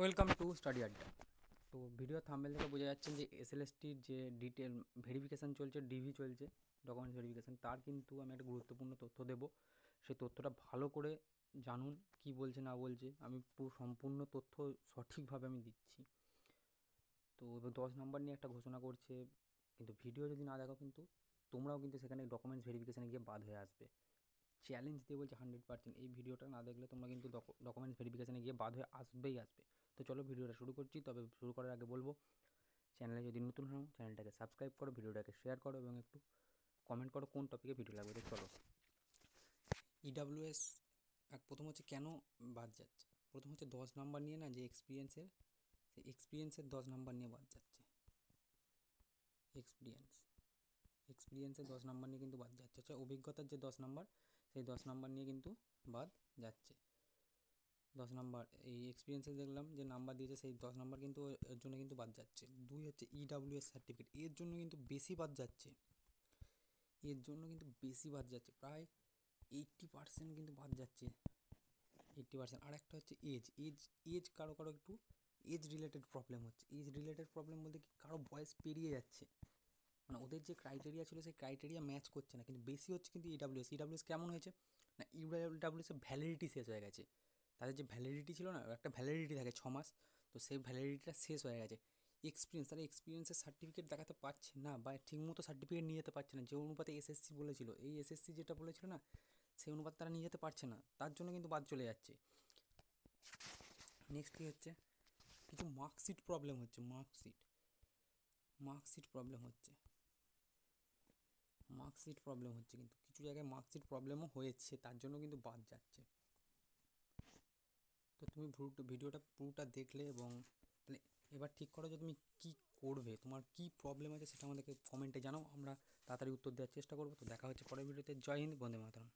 Welcome to study আড্ডা। তো video thumbnail থেকে বোঝা যাচ্ছে যে এসএলএসটির যে ডিটেল ভেরিফিকেশান চলছে ডিভি চলছে ডকুমেন্টস ভেরিফিকেশান তার কিন্তু আমি একটা গুরুত্বপূর্ণ তথ্য দেবো। সেই তথ্যটা ভালো করে জানুন, কি বলছে, না বলছে, আমি পুরো সম্পূর্ণ তথ্য সঠিকভাবে আমি দিচ্ছি। তো দশ নম্বর নিয়ে একটা ঘোষণা করছে, কিন্তু ভিডিও যদি না দেখো কিন্তু, তোমরাও কিন্তু সেখানে ডকুমেন্টস ভেরিফিকেশানে গিয়ে বাদ হয়ে আসবে। চ্যালেঞ্জ দিয়ে বলছে হান্ড্রেড পার্সেন্ট এই ভিডিওটা না দেখলে তোমরা কিন্তু ডকুমেন্টস ভেরিফিকেশানে গিয়ে বাদ হয়ে আসবেই আসবে। তো চলো ভিডিওটা শুরু করছি। তবে শুরু করার আগে বলব, চ্যানেলে যদি নতুন হও, চ্যানেলটাকে সাবস্ক্রাইব করো, ভিডিওটাকে শেয়ার করো এবং একটু কমেন্ট করো কোন টপিকে ভিডিও লাগবে। তো চলো। ইডাব্লিউএস এক প্রথম হচ্ছে কেন বাদ যাচ্ছে? প্রথম হচ্ছে দশ নাম্বার নিয়ে না, যে এক্সপিরিয়েন্সের সেই এক্সপিরিয়েন্সের দশ নাম্বার নিয়ে বাদ যাচ্ছে। এক্সপিরিয়েন্স এক্সপিরিয়েন্সের দশ নাম্বার নিয়ে কিন্তু বাদ যাচ্ছে। হচ্ছে অভিজ্ঞতার যে দশ নাম্বার সেই দশ নাম্বার নিয়ে কিন্তু বাদ যাচ্ছে। দশ নাম্বার, এই এক্সপিরিয়েন্সে দেখলাম যে নাম্বার দিয়েছে সেই দশ নাম্বার কিন্তু এর জন্য কিন্তু বাদ যাচ্ছে। দুই হচ্ছে ইডাব্লিউএস সার্টিফিকেট এর জন্য কিন্তু বেশি বাদ যাচ্ছে। এর জন্য কিন্তু বেশি বাদ যাচ্ছে, প্রায় এইট্টি পার্সেন্ট কিন্তু বাদ যাচ্ছে। এইট্টি পার্সেন্ট আর একটা হচ্ছে এজ এজ এজ কারও কারও একটু এজ রিলেটেড প্রবলেম হচ্ছে। এজ রিলেটেড প্রবলেম বলতে কি কারও বয়স পেরিয়ে যাচ্ছে। মানে ওদের যে ক্রাইটেরিয়া ছিল সেই ক্রাইটেরিয়া ম্যাচ করছে না, কিন্তু বেশি হচ্ছে কিন্তু ইডাব্লিউএস ইডাব্লিউএস কেমন হয়েছে? না ইডাব্লিউএসের ভ্যালিডিটি শেষ হয়ে গেছে। তাদের যে ভ্যালিডিটি ছিল না, একটা ভ্যালিডিটি থাকে ছ মাস, তো সেই ভ্যালিডিটিটা শেষ হয়ে গেছে। এক্সপিরিয়েন্স তারা এক্সপিরিয়েন্সের সার্টিফিকেট দেখাতে পারছে না বা ঠিকমতো সার্টিফিকেট নিয়ে যেতে পারছে না। যে অনুপাতে এসএসসি বলেছিল, এই এসএসসি যেটা বলেছিল না, সেই অনুপাতে তারা নিয়ে যেতে পারছে না। তার জন্য কিন্তু বাদ চলে যাচ্ছে। নেক্সট কী হচ্ছে? কিছু মার্কশিট প্রবলেম হচ্ছে মার্কশিট মার্কশিট প্রবলেম হচ্ছে। মার্কশিট প্রবলেম হচ্ছে কিন্তু। কিছু জায়গায় মার্কশিট প্রবলেমও হয়েছে, তার জন্য কিন্তু বাদ যাচ্ছে। তো তুমি ভিডিওটা পুরোটা দেখলে এবং মানে এবার ঠিক করো যে তুমি কী করবে, তোমার কী প্রবলেম আছে সেটা আমাদেরকে কমেন্টে জানাও, আমরা তাড়াতাড়ি উত্তর দেওয়ার চেষ্টা করব। তো দেখা হচ্ছে পরের ভিডিওতে। জয় হিন্দ, বন্দে মাতরম।